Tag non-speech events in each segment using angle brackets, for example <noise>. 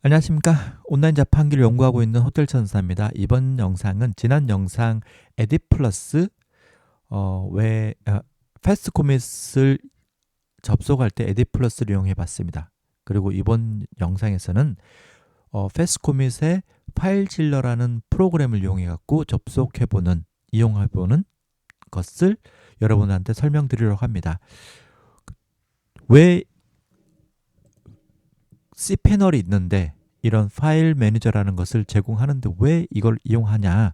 안녕하십니까. 온라인 자판기를 연구하고 있는 호텔 천사입니다. 이번 영상은 지난 영상 에딧 플러스 어, 패스트 코밋을 접속할 때 에딧 플러스를 이용해 봤습니다. 그리고 이번 영상에서는 어, 패스트 코밋의 파일 질러라는 프로그램을 이용해 갖고 접속해 보는 이용해 보는 것을 여러분한테 설명드리려고 합니다. 왜 c패널이 있는데 이런 파일 매니저라는 것을 제공하는데 왜 이걸 이용하냐?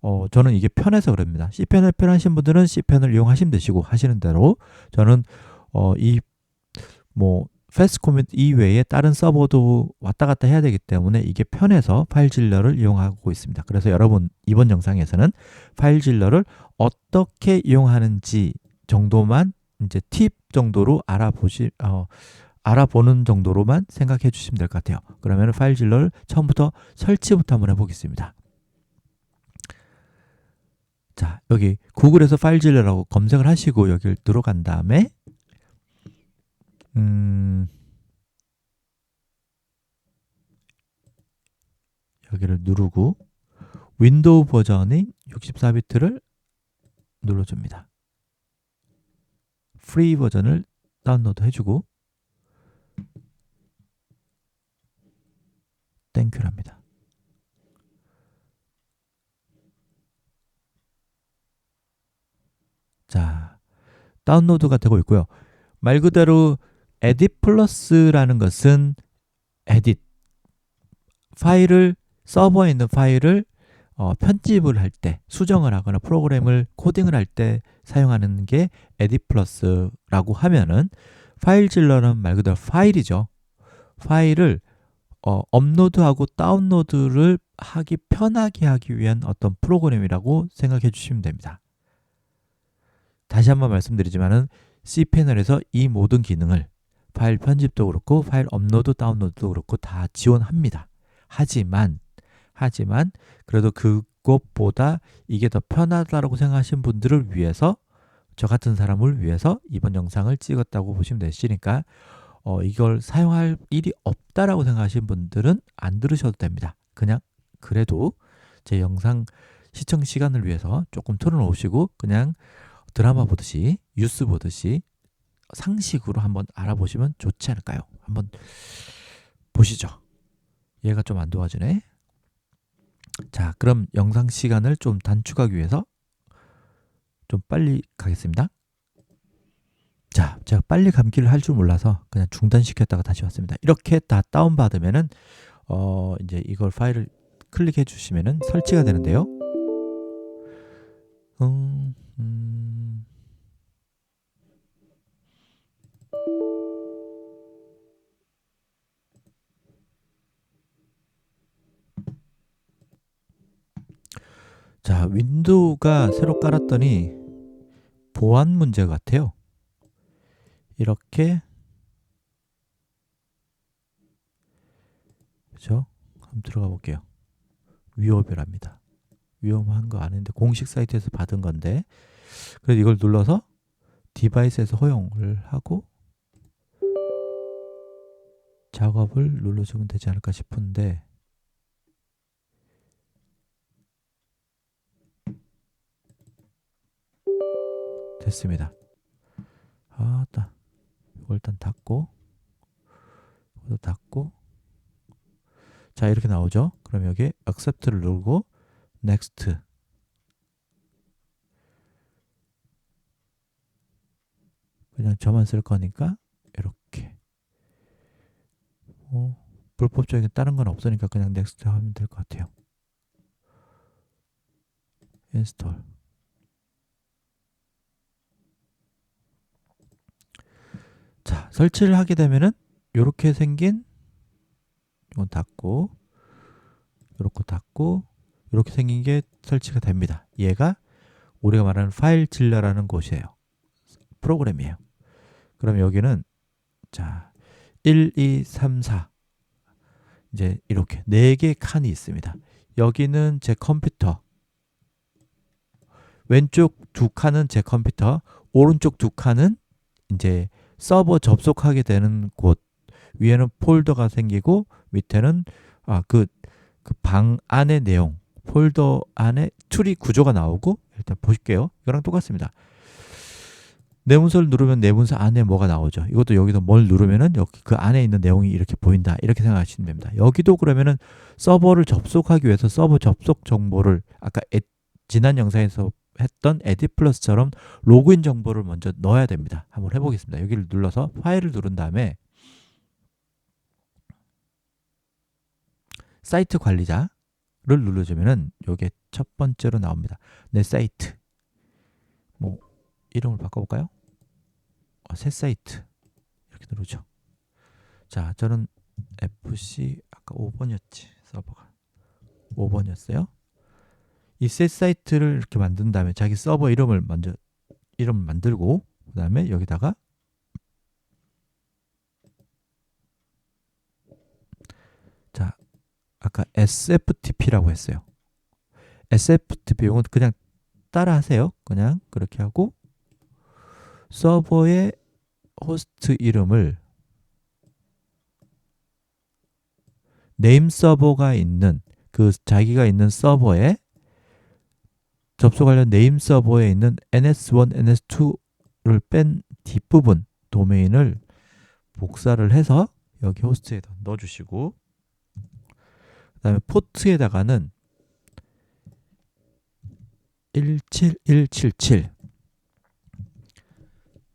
어, 저는 이게 편해서 그럽니다. c패널 편하신 분들은 c패널 이용하시면 되시고 하시는 대로 저는 어, 이뭐 패스트 코밋 이외에 다른 서버도 왔다 갔다 해야 되기 때문에 이게 편해서 파일 질러를 이용하고 있습니다. 그래서 여러분 이번 영상에서는 파일 질러를 어떻게 이용하는지 정도만 이제 팁 정도로 알아보시 어, 알아보는 정도로만 생각해 주시면 될 것 같아요. 그러면 파일 질러를 처음부터 설치부터 한번 해보겠습니다. 자, 여기 구글에서 파일 질러라고 검색을 하시고 여기를 들어간 다음에 음, 여기를 누르고 윈도우 버전인 64비트를 눌러줍니다. 프리 버전을 다운로드 해주고 땡큐랍니다. 자, 다운로드가 되고 있고요. 말 그대로 에딧 플러스라는 것은 에딧 파일을 서버에 있는 파일을 어, 편집을 할 때, 수정을 하거나 프로그램을 코딩을 할 때 사용하는 게 에딧 플러스라고 하면은 파일 질러는 말 그대로 파일이죠. 파일을 어, 업로드하고 다운로드를 하기 편하게 하기 위한 어떤 프로그램이라고 생각해 주시면 됩니다. 다시 한번 말씀드리지만은 c패널에서 이 모든 기능을 파일 편집도 그렇고 파일 업로드 다운로드도 그렇고 다 지원합니다. 하지만 하지만 그래도 그것보다 이게 더 편하다라고 생각하시는 분들을 위해서 저 같은 사람을 위해서 이번 영상을 찍었다고 보시면 되시니까 어, 이걸 사용할 일이 없다라고 생각하시는 분들은 안 들으셔도 됩니다. 그냥 그래도 제 영상 시청 시간을 위해서 조금 틀어놓으시고 그냥 드라마 보듯이 뉴스 보듯이 상식으로 한번 알아보시면 좋지 않을까요? 한번 보시죠. 얘가 좀 안 도와주네. 자, 그럼 영상 시간을 좀 단축하기 위해서 좀 빨리 가겠습니다. 자, 제가 빨리 감기를 할 줄 몰라서 그냥 중단시켰다가 다시 왔습니다. 이렇게 다 다운받으면은 어, 이제 이걸 파일을 클릭해 주시면은 설치가 되는데요. 음, 음. 자, 윈도우가 새로 깔았더니 보안 문제 같아요. 이렇게 그죠? 한번 들어가 볼게요. 위험이랍니다. 위험한 거 아닌데 공식 사이트에서 받은 건데 그래서 이걸 눌러서 디바이스에서 허용을 하고 작업을 눌러주면 되지 않을까 싶은데 됐습니다. 아따 이걸 일단 닫고 이것도 닫고 자 이렇게 나오죠. 그럼 여기 accept를 누르고 next 그냥 저만 쓸 거니까 이렇게 뭐 불법적인 다른 건 없으니까 그냥 next 하면 될 것 같아요. 자 설치를 하게 되면은 이렇게 생긴 이건 닫고 이렇게 닫고 이렇게 생긴 게 설치가 됩니다. 얘가 우리가 말하는 파일 질러라는 곳이에요. 프로그램이에요. 그럼 여기는 자 1, 2, 3, 4 이제 이렇게 네 개 칸이 있습니다. 여기는 제 컴퓨터 왼쪽 두 칸은 제 컴퓨터 오른쪽 두 칸은 이제 서버 접속하게 되는 곳 위에는 폴더가 생기고 밑에는 아그 그 방 안의 내용 폴더 안에 트리 구조가 나오고 일단 보실게요. 이거랑 똑같습니다. 내 문서를 누르면 내 문서 안에 뭐가 나오죠. 이것도 여기서 뭘 누르면은 여기 그 안에 있는 내용이 이렇게 보인다. 이렇게 생각하시면 됩니다. 여기도 그러면은 서버를 접속하기 위해서 서버 접속 정보를 아까 에, 지난 영상에서 했던 에디 플러스처럼 로그인 정보를 먼저 넣어야 됩니다. 한번 해보겠습니다. 여기를 눌러서 파일을 누른 다음에 사이트 관리자를 눌러주면은 요게 첫 번째로 나옵니다. 내 사이트 뭐 이름을 바꿔볼까요? 어, 새 사이트 이렇게 누르죠. 자, 저는 FC 아까 5번이었지 서버가 5번이었어요. 이새 사이트를 이렇게 만든 다음에 자기 서버 이름을 먼저 이름 만들고 그 다음에 여기다가 자 아까 SFTP라고 했어요. SFTP 이건 그냥 따라 하세요. 그냥 그렇게 하고 서버의 호스트 이름을 네임 서버가 있는 그 자기가 있는 서버에 접속하려는 네임 서버에 있는 ns1, ns2를 뺀 뒷부분 도메인을 복사를 해서 여기 호스트에다 넣어주시고 그 다음에 포트에다가는 17177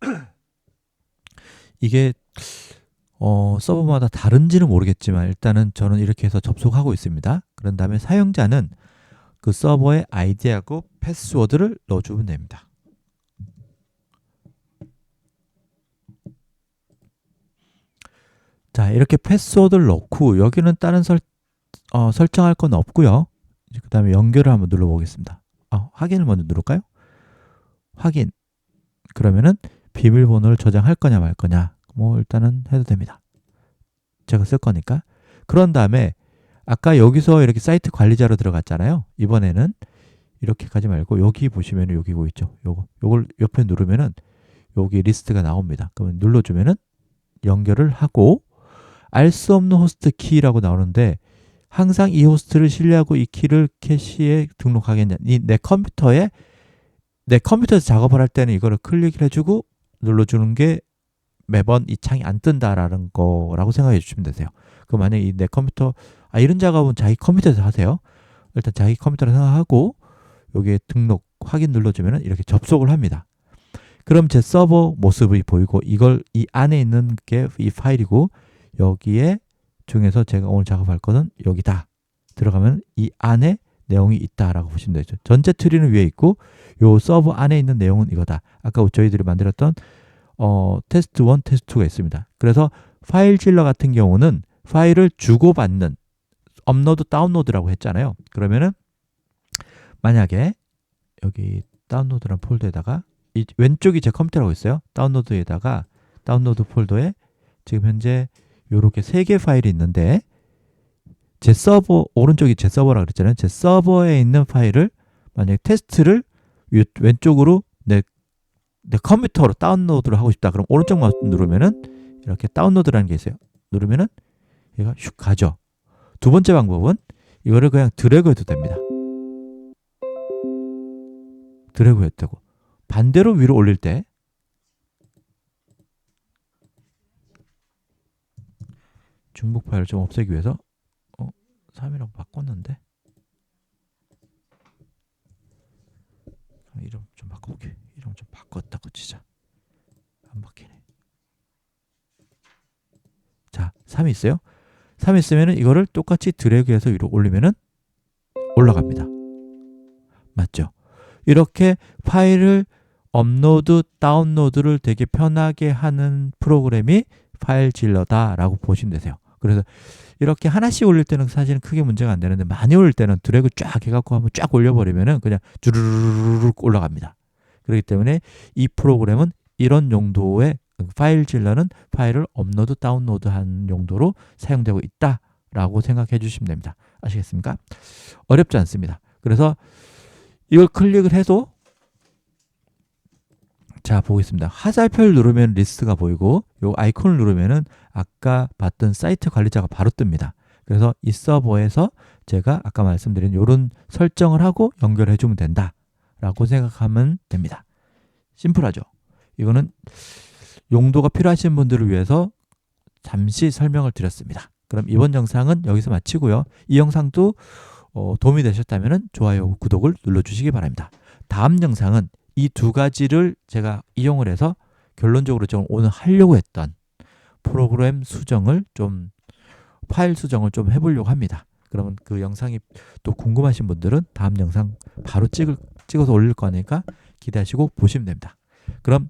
<clears throat> 이게 어, 서버마다 다른지는 모르겠지만 일단은 저는 이렇게 해서 접속하고 있습니다. 그런 다음에 사용자는 그 서버의 아이디하고 패스워드를 넣어주면 됩니다. 자 이렇게 패스워드를 넣고 여기는 다른 설, 어, 설정할 건 없고요. 그 다음에 연결을 한번 눌러보겠습니다. 아, 확인을 먼저 누를까요? 확인. 그러면은 비밀번호를 저장할 거냐 말 거냐. 뭐 일단은 해도 됩니다. 제가 쓸 거니까. 그런 다음에 아까 여기서 이렇게 사이트 관리자로 들어갔잖아요. 이번에는 이렇게 가지 말고 여기 보시면 여기 보이죠. 요거 요걸 옆에 누르면은 여기 리스트가 나옵니다. 그러면 눌러주면은 연결을 하고 알 수 없는 호스트 키라고 나오는데 항상 이 호스트를 신뢰하고 이 키를 캐시에 등록하겠냐. 이 내 컴퓨터에 내 컴퓨터에서 작업을 할 때는 이거를 클릭을 해주고 눌러주는 게 매번 이 창이 안 뜬다라는 거라고 생각해 주시면 되세요. 그 만약에 이내 컴퓨터 아 이런 작업은 자기 컴퓨터에서 하세요. 일단 자기 컴퓨터를 생각하고 여기에 등록 확인 눌러주면 이렇게 접속을 합니다. 그럼 제 서버 모습이 보이고 이걸 이 안에 있는 게 이 파일이고 여기에 중에서 제가 오늘 작업할 거는 여기다 들어가면 이 안에 내용이 있다라고 보시면 되죠. 전체 트리는 위에 있고 요 서버 안에 있는 내용은 이거다. 아까 저희들이 만들었던 어, 테스트 1, 테스트 2가 있습니다. 그래서 파일 질러 같은 경우는 파일을 주고받는 업로드 다운로드라고 했잖아요. 그러면은 만약에 여기 다운로드란 폴더에다가 이 왼쪽이 제 컴퓨터라고 있어요. 다운로드에다가 다운로드 폴더에 지금 현재 요렇게 세 개 파일이 있는데 제 서버 오른쪽이 제 서버라 그랬잖아요. 제 서버에 있는 파일을 만약에 테스트를 왼쪽으로 내, 내 컴퓨터로 다운로드를 하고 싶다. 그럼 오른쪽 마우스 누르면은 이렇게 다운로드라는 게 있어요. 누르면은 얘가 슉 가죠. 두 번째 방법은 이거를 그냥 드래그 해도 됩니다. 드래그 했다고. 반대로 위로 올릴 때 중복 파일을 좀 없애기 위해서 어, 3이라고 바꿨는데 이름 좀 바꿔볼게. 이름 좀 바꿨다고 치자. 안 바뀌네. 자, 3이 있어요. 3 있으면 이거를 똑같이 드래그해서 위로 올리면은 올라갑니다. 맞죠? 이렇게 파일을 업로드, 다운로드를 되게 편하게 하는 프로그램이 파일 질러다 라고 보시면 되세요. 그래서 이렇게 하나씩 올릴 때는 사실은 크게 문제가 안 되는데 많이 올릴 때는 드래그 쫙 해갖고 한번 쫙 올려버리면은 그냥 주르륵 올라갑니다. 그렇기 때문에 이 프로그램은 이런 용도의 파일 질러는 파일을 업로드 다운로드 한 용도로 사용되고 있다라고 생각해 주시면 됩니다. 아시겠습니까? 어렵지 않습니다. 그래서 이걸 클릭을 해도 자 보겠습니다. 화살표를 누르면 리스트가 보이고 요 아이콘을 누르면은 아까 봤던 사이트 관리자가 바로 뜹니다. 그래서 이 서버에서 제가 아까 말씀드린 요런 설정을 하고 연결해 주면 된다 라고 생각하면 됩니다. 심플하죠. 이거는 용도가 필요하신 분들을 위해서 잠시 설명을 드렸습니다. 그럼 이번 영상은 여기서 마치고요. 이 영상도 어, 도움이 되셨다면 좋아요, 구독을 눌러주시기 바랍니다. 다음 영상은 이 두 가지를 제가 이용을 해서 결론적으로 좀 오늘 하려고 했던 프로그램 수정을 좀 파일 수정을 좀 해보려고 합니다. 그러면 그 영상이 또 궁금하신 분들은 다음 영상 바로 찍을, 찍어서 올릴 거니까 기대하시고 보시면 됩니다. 그럼